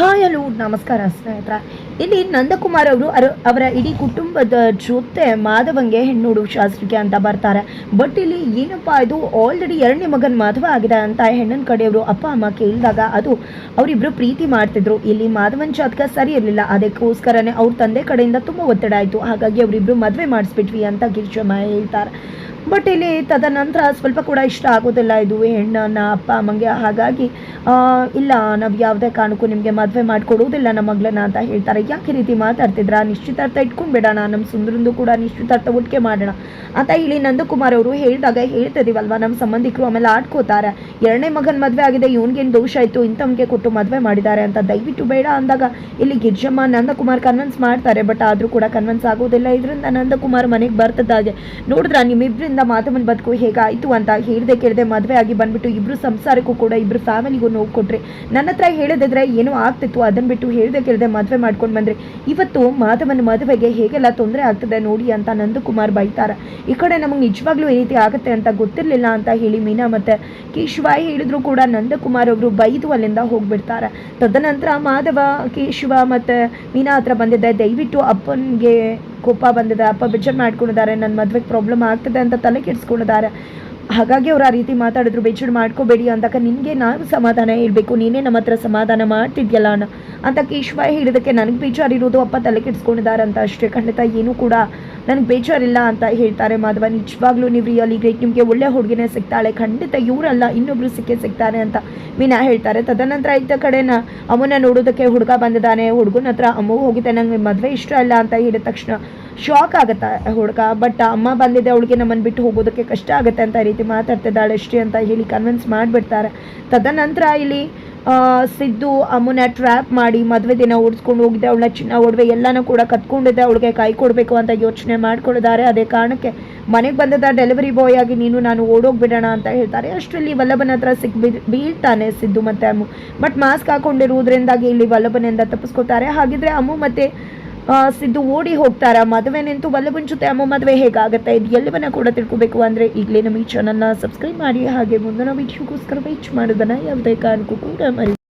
Hi hello ನಮಸ್ಕಾರ ಸ್ನೇಹಿತರ. ಇಲ್ಲಿ ನಂದಕುಮಾರ್ ಅವರು ಅವರ ಇಡೀ ಕುಟುಂಬದ ಜೊತೆ ಮಾಧವಂಗೆ ಹೆಣ್ಣೋಡು ಶಾಸ್ತ್ರಕ್ಕೆ ಅಂತ ಬರ್ತಾರೆ. ಬಟ್ ಇಲ್ಲಿ ಏನಪ್ಪಾ ಇದು ಆಲ್ರೆಡಿ ಎರಡನೇ ಮಗನ ಮಾಧವ ಆಗಿದೆ ಅಂತ ಹೆಣ್ಣನ ಕಡೆಯವರು ಅಪ್ಪ, ಅಮ್ಮ ಕೇಳಿದಾಗ ಅದು ಅವರಿಬ್ಬರು ಪ್ರೀತಿ ಮಾಡ್ತಿದ್ರು. ಇಲ್ಲಿ ಮಾಧವನ್ ಜಾತಕ ಸರಿ ಇರಲಿಲ್ಲ. ಅದಕ್ಕೋಸ್ಕರನೇ ಅವ್ರ ತಂದೆ ಕಡೆಯಿಂದ ತುಂಬ ಒತ್ತಡ ಆಯಿತು. ಹಾಗಾಗಿ ಅವರಿಬ್ಬರು ಮದುವೆ ಮಾಡಿಸ್ಬಿಟ್ವಿ ಅಂತ ಗಿರಿಜಮ್ಮ ಹೇಳ್ತಾರೆ. ಬಟ್ ಇಲ್ಲಿ ತದನಂತರ ಸ್ವಲ್ಪ ಕೂಡ ಇಷ್ಟ ಆಗೋದಿಲ್ಲ ಇದು ಹೆಣ್ಣನ್ನ, ಅಪ್ಪ ಅಮ್ಮಂಗೆ. ಹಾಗಾಗಿ ಇಲ್ಲ, ನಾವು ಯಾವುದೇ ಕಾರಣಕ್ಕೂ ನಿಮಗೆ ಮದುವೆ ಮಾಡಿಕೊಡುವುದಿಲ್ಲ ನಮ್ಮ ಮಗಳನ್ನ ಅಂತ ಹೇಳ್ತಾರೆ. ಯಾಕೆ ರೀತಿ ಮಾತಾಡ್ತಿದ್ರ? ನಿಶ್ಚಿತಾರ್ಥ ಇಟ್ಕೊಂಡ್ಬಿಡೋಣ ನಮ್ಮ ಸುಂದರಂದು ಕೂಡ ನಿಶ್ಚಿತಾರ್ಥ ಒಟ್ಟಿಗೆ ಮಾಡೋಣ. ಅಂತ ಹೇಳಿ, ನಂದಕುಮಾರ್ ಅವರು ಹೇಳಿದಾಗ ಹೇಳ್ತಿದೀವಲ್ವಾ ನಮ್ಮ ಸಂಬಂಧಿಕರು ಆಮೇಲೆ ಆಡ್ಕೋತಾರೆ. ಎರಡನೇ ಮಗನ ಮದುವೆ ಆಗಿದೆ, ಇವನ್ಗೇನು ದೋಷ ಆಯಿತು ಇಂಥವ್ಗೆ ಕೊಟ್ಟು ಮದುವೆ ಮಾಡಿದ್ದಾರೆ ಅಂತ ದಯವಿಟ್ಟು ಬೇಡ ಅಂದಾಗ ಇಲ್ಲಿ ಗಿರ್ಜಮ್ಮ, ನಂದಕುಮಾರ್ ಕನ್ವಿನ್ಸ್ ಮಾಡ್ತಾರೆ. ಬಟ್ ಆದರೂ ಕೂಡ ಕನ್ವಿನ್ಸ್ ಆಗೋದಿಲ್ಲ. ಇದರಿಂದ ನಂದಕುಮಾರ್ ಮನೆಗೆ ಬರ್ತದಾಗೆ ನೋಡಿದ್ರ ನಿಮ್ಮಿಬ್ಬರಿಂದ ಮಾಧವನ ಬದುಕು ಹೇಗಾಯಿತು ಅಂತ ಹೇಳ್ದೆ ಕೇಳದೆ ಮದುವೆ ಆಗಿ ಬಂದ್ಬಿಟ್ಟು ಇಬ್ರು ಸಂಸಾರಕ್ಕೂ ಕೂಡ ಇಬ್ರು ಫ್ಯಾಮಿಲಿಗೂ ನೋವು ಕೊಟ್ರಿ. ನನ್ನ ಹತ್ರ ಹೇಳದಿದ್ರೆ ಏನೋ ಆಗ್ತಿತ್ತು ಅದನ್ನ ಬಿಟ್ಟು ಹೇಳ್ದೆ ಕೇಳದೆ ಮದುವೆ ಮಾಡ್ಕೊಂಡು ಬಂದರೆ. ಇವತ್ತು ಮಾಧವನ ಮದುವೆಗೆ ಹೇಗೆಲ್ಲ ತೊಂದರೆ ಆಗ್ತದೆ ನೋಡಿ ಅಂತ ನಂದಕುಮಾರ್ ಬೈತಾರ. ಈ ಕಡೆ ನಮಗೆ ನಿಜವಾಗ್ಲೂ ಈ ರೀತಿ ಆಗುತ್ತೆ ಅಂತ ಗೊತ್ತಿರಲಿಲ್ಲ ಅಂತ ಹೇಳಿ ಮೀನಾ ಮತ್ತೆ ಕೇಶವಾಯಿ ಹೇಳಿದ್ರು ಕೂಡ ನಂದಕುಮಾರ್ ಅವರು ಬೈದು ಅಲ್ಲಿಂದ ಹೋಗಿಬಿಡ್ತಾರೆ. ತದನಂತರ ಮಾಧವ, ಕೇಶವ ಮತ್ತೆ ಮೀನಾ ಹತ್ರ ಬಂದಿದ್ದೆ. ದಯವಿಟ್ಟು ಅಪ್ಪನಿಗೆ ಕೋಪ ಬಂದಿದೆ. ಅಪ್ಪ ಬಿಚ್ಚರ್ ಮಾಡ್ಕೊಂಡಿದ್ದಾರೆ. ನನ್ನ ಮದುವೆಗೆ ಪ್ರಾಬ್ಲಮ್ ಆಗ್ತಿದೆ ಅಂತ ತಲೆ ಕೆಡಿಸ್ಕೊಂಡಿದ್ದಾರೆ. ಹಾಗಾಗಿ ಅವ್ರು ಆ ರೀತಿ ಮಾತಾಡಿದ್ರು ಬೇಜಾರು ಮಾಡ್ಕೋಬೇಡಿ ಅಂದಾಗ ನಿನಗೆ ನಾನು ಸಮಾಧಾನ ಹೇಳಬೇಕು, ನೀನೇ ನಮ್ಮ ಹತ್ರ ಸಮಾಧಾನ ಮಾಡ್ತಿದ್ಯಲ್ಲ ಅಂತ ಕೇಶವ ಹೇಳಿದಕ್ಕೆ ನನಗೆ ಬೇಜಾರಿರೋದು, ಅಪ್ಪ ತಲೆ ಕೆಡಿಸ್ಕೊಂಡಿದ್ದಾರೆ ಅಂತ. ಅಷ್ಟೇ ಖಂಡಿತ, ಏನೂ ಕೂಡ ನನಗೆ ಬೇಜಾರಿಲ್ಲ ಅಂತ ಹೇಳ್ತಾರೆ ಮಾಧವ. ನಿಜವಾಗ್ಲೂ ನೀವು ರಿಯಲಿ ಗ್ರೇಟ್ ನಿಮಗೆ ಒಳ್ಳೆ ಹುಡುಗಿನೇ ಸಿಗ್ತಾಳೆ. ಖಂಡಿತ ಇವರಲ್ಲ, ಇನ್ನೊಬ್ರು ಸಿಕ್ಕೇ ಸಿಗ್ತಾರೆ ಅಂತ ಮೀನಾ ಹೇಳ್ತಾರೆ. ತದನಂತರ ಇದ್ದ ಕಡೆನ ಅಮ್ಮನ ನೋಡೋದಕ್ಕೆ ಹುಡುಗ ಬಂದಿದ್ದಾನೆ. ಹುಡುಗನ ಹತ್ರ, ಅಮ್ಮ ಹೋಗಿದೆ ನಂಗೆ ಮದುವೆ ಇಷ್ಟ ಇಲ್ಲ ಅಂತ ಹೇಳಿದ ತಕ್ಷಣ ಶಾಕ್ ಆಗುತ್ತೆ ಹುಡುಗ ಬಟ್ ಅಮ್ಮ ಬಂದಿದೆ, ಅವಳಿಗೆ ನಮ್ಮನ್ನು ಬಿಟ್ಟು ಹೋಗೋದಕ್ಕೆ ಕಷ್ಟ ಆಗುತ್ತೆ ಅಂತ ರೀತಿ ಮಾತಾಡ್ತಿದ್ದಾಳೆ ಅಷ್ಟೇ ಅಂತ ಹೇಳಿ ಕನ್ವಿನ್ಸ್ ಮಾಡಿಬಿಡ್ತಾರೆ. ತದನಂತರ ಇಲ್ಲಿ ಸಿದ್ದು ಅಮ್ಮನ ಟ್ರ್ಯಾಪ್ ಮಾಡಿ ಮದುವೆ ದಿನ ಓಡಿಸ್ಕೊಂಡು ಹೋಗಿದೆ, ಅವಳ ಚಿನ್ನ ಒಡವೆ ಎಲ್ಲನೂ ಕೂಡ ಕತ್ಕೊಂಡಿದ್ದೆ ಅವಳಿಗೆ ಕೈ ಕೊಡಬೇಕು ಅಂತ ಯೋಚನೆ ಮಾಡ್ಕೊಂಡಿದ್ದಾರೆ ಅದೇ ಕಾರಣಕ್ಕೆ ಮನೆಗೆ ಬಂದಿದ್ದ ಡೆಲಿವರಿ ಬಾಯ್ ಆಗಿ ನೀನು ನಾನು ಓಡೋಗ್ಬಿಡೋಣ ಅಂತ ಹೇಳ್ತಾರೆ. ಅಷ್ಟರಲ್ಲಿ ವಲ್ಲಭನ ಹತ್ರ ಸಿಕ್ ಬೀಳ್- ಬೀಳ್ತಾನೆ ಸಿದ್ದು ಮತ್ತೆ ಅಮ್ಮು. ಬಟ್ ಮಾಸ್ಕ್ ಹಾಕೊಂಡಿರುವುದರಿಂದಾಗಿ ಇಲ್ಲಿ ವಲ್ಲಭನಿಂದ ತಪ್ಪಿಸ್ಕೋತಾರೆ ಹಾಗಿದ್ರೆ ಅಮ್ಮು ಮತ್ತೆ ಸಿದ್ದು ಓಡಿ ಹೋಗ್ತಾರ? ಮದುವೆ ನಿಂತು ವಲ್ಲಭನ್ ಜೊತೆ ಅಮ್ಮ ಮದುವೆ ಹೇಗಾಗುತ್ತೆ? ಇದು ಎಲ್ಲವನ್ನ ಕೂಡ ತಿಳ್ಕೊಬೇಕು ಅಂದರೆ ಈಗಲೇ ನಮ್ಮ ಈ ಚಾನಲ್ನ ಸಬ್ಸ್ಕ್ರೈಬ್ ಮಾಡಿ. ಹಾಗೆ ಮುಂದಿನ ವಿಡಿಯೋಗೋಸ್ಕರ ವೆಯ್ಟ್ ಮಾಡೋದನ್ನ ಯಾವುದೇ ಕಾರಣಕ್ಕೂ ಕೂಡ ಮರಿ